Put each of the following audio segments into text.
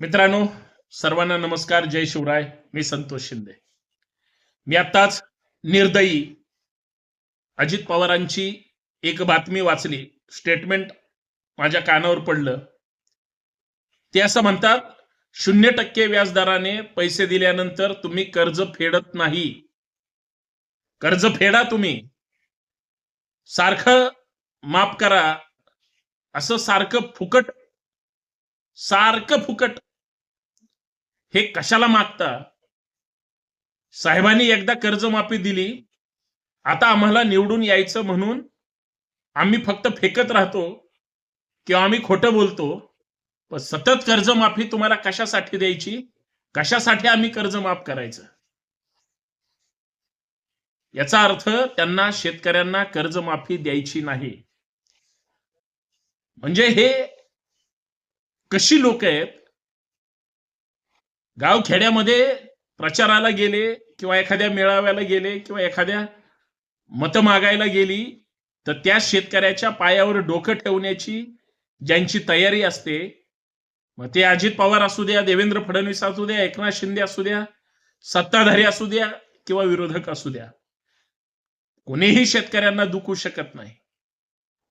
मित्रांनो सर्वांना नमस्कार. जय शिवराय. मी संतोष शिंदे. मी आत्ताच निर्दयी अजित पवारांची एक बातमी वाचली. स्टेटमेंट माझ्या कानावर पडलं. ते असं म्हणतात शून्य टक्के व्याजदराने पैसे दिल्यानंतर तुम्ही कर्ज फेडत नाही. कर्ज फेडा तुम्ही. सारखं माफ करा. असं सारखं फुकट सारखं फुकट हे कशाला मागता? साहेबांनी एकदा कर्जमाफी दिली. आता आम्हाला निवडून यायचं म्हणून आम्ही फक्त फेकत राहतो किंवा आम्ही खोटं बोलतो. पण सतत कर्जमाफी तुम्हाला कशासाठी द्यायची? कशासाठी आम्ही कर्ज माफ करायचं? याचा अर्थ त्यांना शेतकऱ्यांना कर्जमाफी द्यायची नाही. म्हणजे हे कशी लोक आहेत? गाव खेड्यामध्ये प्रचाराला गेले किंवा एखाद्या मेळाव्याला गेले किंवा एखाद्या मत मागायला गेली तर त्या शेतकऱ्याच्या पायावर डोकं ठेवण्याची ज्यांची तयारी असते मग ते अजित पवार असू द्या देवेंद्र फडणवीस असू द्या एकनाथ शिंदे असू द्या सत्ताधारी असू द्या किंवा विरोधक असू द्या. कोणीही शेतकऱ्यांना दुखू शकत नाही.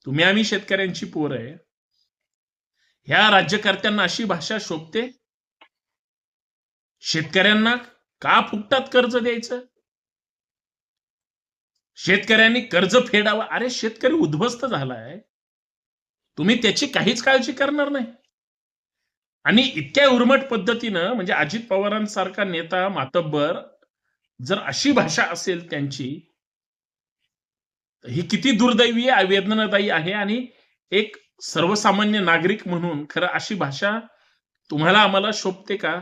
तुम्ही आम्ही शेतकऱ्यांची पोर आहे. ह्या राज्यकर्त्यांना अशी भाषा शोभते शेतकऱ्यांना का फुकटात कर्ज द्यायचं? शेतकऱ्यांनी कर्ज फेडावं? अरे शेतकरी उद्ध्वस्त झालाय. तुम्ही त्याची काहीच काळजी करणार नाही. आणि इतक्या उर्मट पद्धतीनं म्हणजे अजित पवारांसारखा नेता मातब्बर जर अशी भाषा असेल त्यांची ही किती दुर्दैवी वेदनादायी आहे आणि एक सर्वसामान्य नागरिक म्हणून खरं अशी भाषा तुम्हाला आम्हाला शोभते का?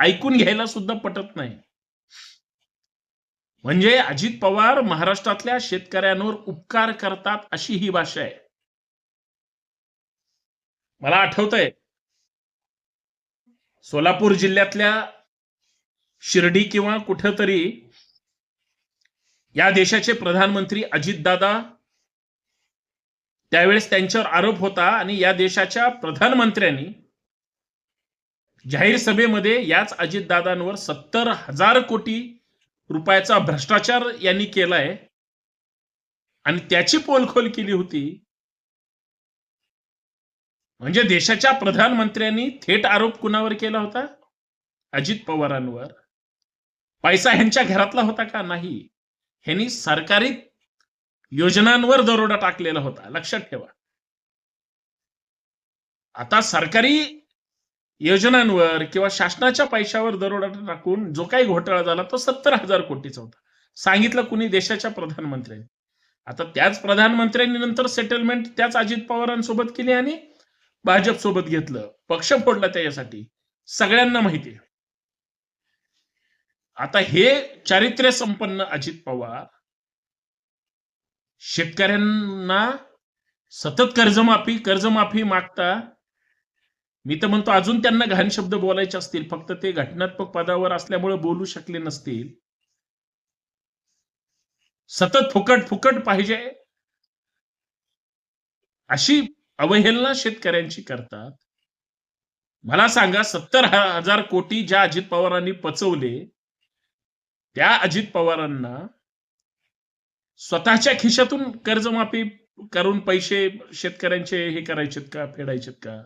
ऐकून घ्यायला सुद्धा पटत नाही. म्हणजे अजित पवार महाराष्ट्रातल्या शेतकऱ्यांवर उपकार करतात अशी ही भाषा आहे. मला आठवतंय सोलापूर जिल्ह्यातल्या शिर्डी किंवा कुठंतरी या देशाचे प्रधानमंत्री अजितदादा त्यावेळेस त्यांच्यावर आरोप होता आणि या देशाच्या प्रधानमंत्र्यांनी जाहीर सभेमध्ये याच अजितदादांवर सत्तर हजार कोटी रुपयाचा भ्रष्टाचार यांनी केलाय. आणि त्याची पोलखोल केली होती. म्हणजे देशाच्या प्रधानमंत्र्यांनी थेट आरोप कुणावर केला होता? अजित पवारांवर. पैसा ह्यांच्या घरातला होता का? नाही. ह्यांनी सरकारी योजनांवर दरोडा टाकलेला होता. लक्षात ठेवा. आता सरकारी योजनांवर किंवा शासनाच्या पैशावर दरोडा टाकून जो काही घोटाळा झाला तो सत्तर हजार कोटीचा होता. सांगितलं कुणी? देशाच्या प्रधानमंत्र्यांनी. आता त्याच प्रधानमंत्र्यांनी नंतर सेटलमेंट त्याच अजित पवारांसोबत केली आणि भाजप सोबत घेतलं. पक्ष फोडला त्याच्यासाठी. सगळ्यांना माहिती आहे. आता हे चारित्र्य संपन्न अजित पवार शेतकऱ्यांना सतत कर्जमाफी कर्जमाफी मागता मी तर म्हणतो अजून त्यांना घाण शब्द बोलायचे असतील फक्त ते घटनात्मक पदावर असल्यामुळे बोलू शकले नसतील. सतत फुकट फुकट पाहिजे. अशी अवहेलना शेतकऱ्यांची करतात. मला सांगा सत्तर हजार कोटी ज्या अजित पवारांनी पचवले त्या अजित पवारांना स्वतःच्या खिशातून कर्जमाफी करून पैसे शेतकऱ्यांचे हे करायचेत का फेडायचेत का?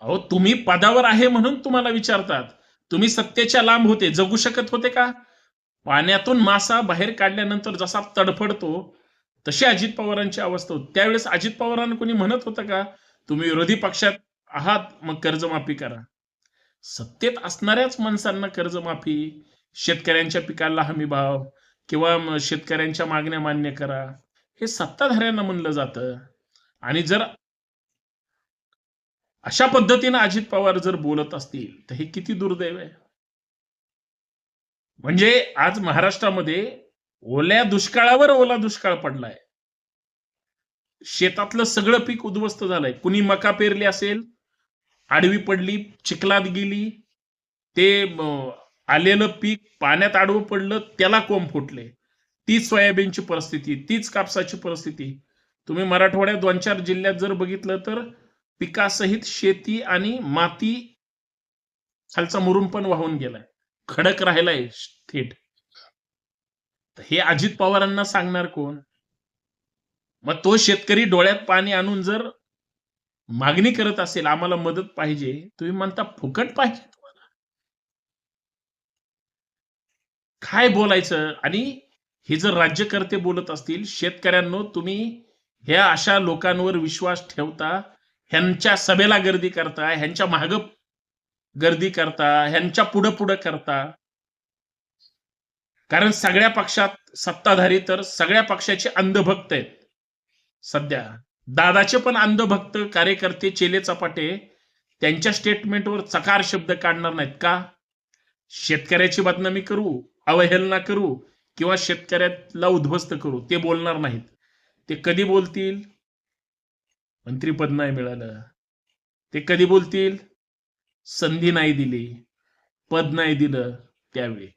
अहो तुम्ही पदावर आहे म्हणून तुम्हाला विचारतात. तुम्ही सत्तेच्या लांब होते जगू शकत होते का? पाण्यातून मासा बाहेर काढल्यानंतर जसा तडफडतो तशी अजित पवारांची अवस्था होती. त्यावेळेस अजित पवारांना कोणी म्हणत होतं का? तुम्ही विरोधी पक्षात आहात मग कर्जमाफी करा. सत्तेत असणाऱ्याच माणसांना कर्जमाफी शेतकऱ्यांच्या पिकाला हमी भाव किंवा शेतकऱ्यांच्या मागण्या मान्य करा हे सत्ताधाऱ्यांना म्हणलं जातं. आणि जर अशा पद्धतीनं अजित पवार जर बोलत असतील तर हे किती दुर्दैव आहे? म्हणजे आज महाराष्ट्रामध्ये ओल्या दुष्काळावर ओला दुष्काळ पडलाय. शेतातलं सगळं पीक उद्ध्वस्त झालंय. कुणी मका पेरली असेल आडवी पडली चिखलात गेली ते आलेलं पीक पाण्यात आडवं पडलं त्याला कोंब फुटले. तीच सोयाबीनची परिस्थिती तीच कापसाची परिस्थिती. तुम्ही मराठवाड्यात दोन चार जिल्ह्यात जर बघितलं तर पिकासहित शेती आणि माती खालचा मुरून पण वाहून गेलाय. खडक राहिलाय थेट. हे अजित पवारांना सांगणार कोण? मग तो शेतकरी डोळ्यात पाणी आणून जर मागणी करत असेल आम्हाला मदत पाहिजे तुम्ही म्हणता फुकट पाहिजे तुम्हाला. काय बोलायचं? आणि हे जर राज्यकर्ते बोलत असतील शेतकऱ्यांनो तुम्ही ह्या अशा लोकांवर विश्वास ठेवता ह्यांच्या सभेला गर्दी करता ह्यांच्या माग गर्दी करता ह्यांच्या पुढं पुढं करता. कारण सगळ्या पक्षात सत्ताधारी तर सगळ्या पक्षाचे अंधभक्त आहेत. सध्या दादाचे पण अंधभक्त कार्यकर्ते चेले चपाटे त्यांच्या स्टेटमेंटवर चकार शब्द काढणार नाहीत का? शेतकऱ्याची बदनामी करू अवहेलना करू किंवा शेतकऱ्याला उद्ध्वस्त करू ते बोलणार नाहीत. ते कधी बोलतील? मंत्रीपद नाही मिळालं. ते कधी बोलतील? संधी नाही दिली. पद नाही दिलं त्यावेळी.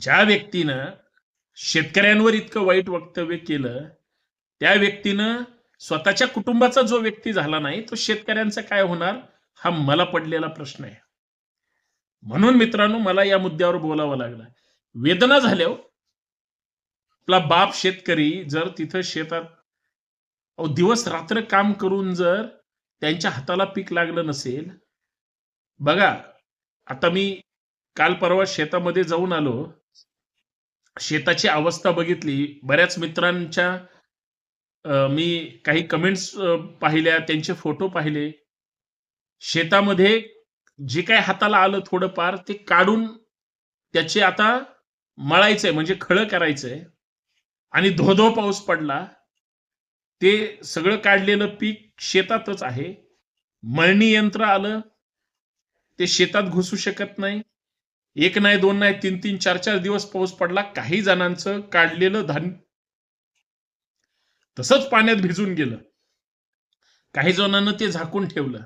ज्या व्यक्तीनं शेतकऱ्यांवर इतकं वाईट वक्तव्य केलं त्या व्यक्तीनं स्वतःच्या कुटुंबाचा जो व्यक्ती झाला नाही तो शेतकऱ्यांचा काय होणार? हा मला पडलेला प्रश्न आहे. म्हणून मित्रांनो मला या मुद्द्यावर बोलावं लागलं. वेदना झाल्या हो. आपला बाप शेतकरी जर तिथं शेतात दिवस रात्र काम करून जर त्यांच्या हाताला पीक लागलं नसेल बघा आता मी काल परवा शेतामध्ये जाऊन आलो शेताची अवस्था बघितली बऱ्याच मित्रांच्या मी काही कमेंट्स पाहिल्या त्यांचे फोटो पाहिले. शेतामध्ये जे काय हाताला आलं थोडंफार ते काढून त्याचे आता मळायचंय म्हणजे खळं करायचंय. आणि धोधो पाऊस पडला. ते सगळं काढलेलं पीक शेतातच आहे. मळणी यंत्र आलं ते शेतात घुसू शकत नाही. एक नाही दोन नाही तीन तीन चार चार दिवस पाऊस पडला काही जणांचं काढलेलं धान्य तसंच पाण्यात भिजून गेलं. काही जणांना ते झाकून ठेवलं.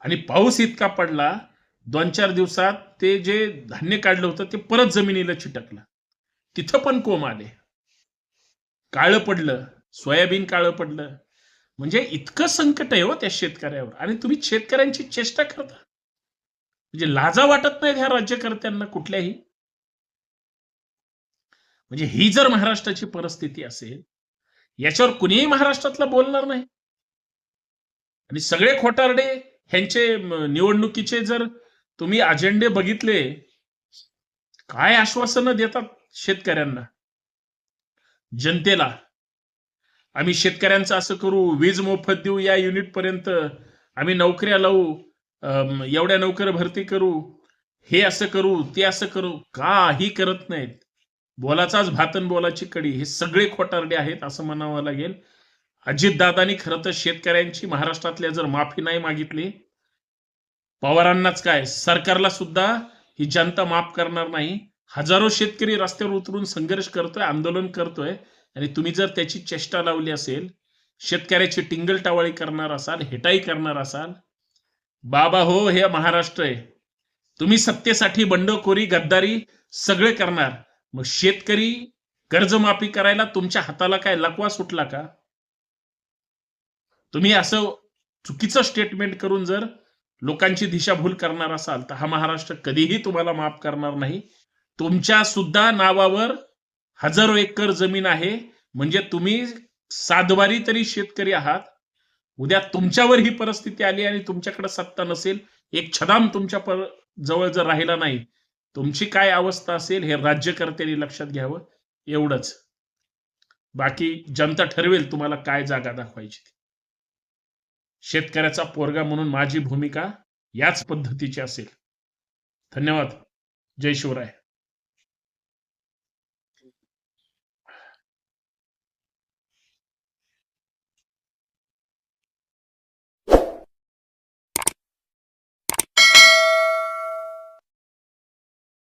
आणि पाऊस इतका पडला दोन चार दिवसात ते जे धान्य काढलं होतं ते परत जमिनीला चिटकलं. तिथं पण कोंब आले. काळं पडलं सोयाबीन काळं पडलं. म्हणजे इतकं संकट आहे हो त्या शेतकऱ्यावर. आणि तुम्ही शेतकऱ्यांची चेष्टा करता. म्हणजे लाजा वाटत नाहीत ह्या राज्यकर्त्यांना कुठल्याही. म्हणजे ही जर महाराष्ट्राची परिस्थिती असेल याच्यावर कुणीही महाराष्ट्रातला बोलणार नाही. आणि सगळे खोटारडे ह्यांचे निवडणुकीचे जर तुम्ही अजेंडे बघितले काय आश्वासनं देतात शेतकऱ्यांना? जनतेला. आम्ही शेतकऱ्यांचं असं करू वीज मोफत देऊ या युनिटपर्यंत. आम्ही नोकऱ्या लावू एवढ्या नोकर भरती करू. हे असं करू ते असं करू काही करत नाहीत. बोलाचाच भातन बोलाची कडी हे सगळे खोटारडे आहेत असं म्हणावं लागेल. अजितदादांनी खरं तर शेतकऱ्यांची महाराष्ट्रातल्या जर माफी नाही मागितली पवारांनाच काय? सरकारला सुद्धा ही जनता माफ करणार नाही. हजारो शेतकरी रस्त्यावर उतरून संघर्ष करतोय आंदोलन करतोय. आणि तुम्ही जर त्याची चेष्टा लावली असेल शेतकऱ्याची टिंगल टावाळी करणार असाल हेटाई करणार असाल बाबा हो हे महाराष्ट्र आहे. तुम्ही सत्तेसाठी बंडखोरी गद्दारी सगळे करणार. मग शेतकरी कर्जमाफी करायला तुमच्या हाताला काय लकवा सुटला का? तुम्ही असं चुकीचं स्टेटमेंट करून जर लोकांची दिशाभूल करणार असाल तर हा महाराष्ट्र कधीही तुम्हाला माफ करणार नाही. तुमच्या सुद्धा नावावर हजारो एकर जमीन आहे. म्हणजे तुम्ही सातबारी तरी शेतकरी आहात. उद्या तुमच्यावर ही परिस्थिती आली आणि तुमच्याकडे सत्ता नसेल एक छदाम तुमच्या पर जवळ जर राहिला नाही तुमची काय अवस्था असेल हे राज्यकर्त्यांनी लक्षात घ्यावं एवढंच. बाकी जनता ठरवेल तुम्हाला काय जागा दाखवायची शेतकऱ्याचा पोरगा म्हणून माझी भूमिका याच पद्धतीची असेल. धन्यवाद. जय शिवराय.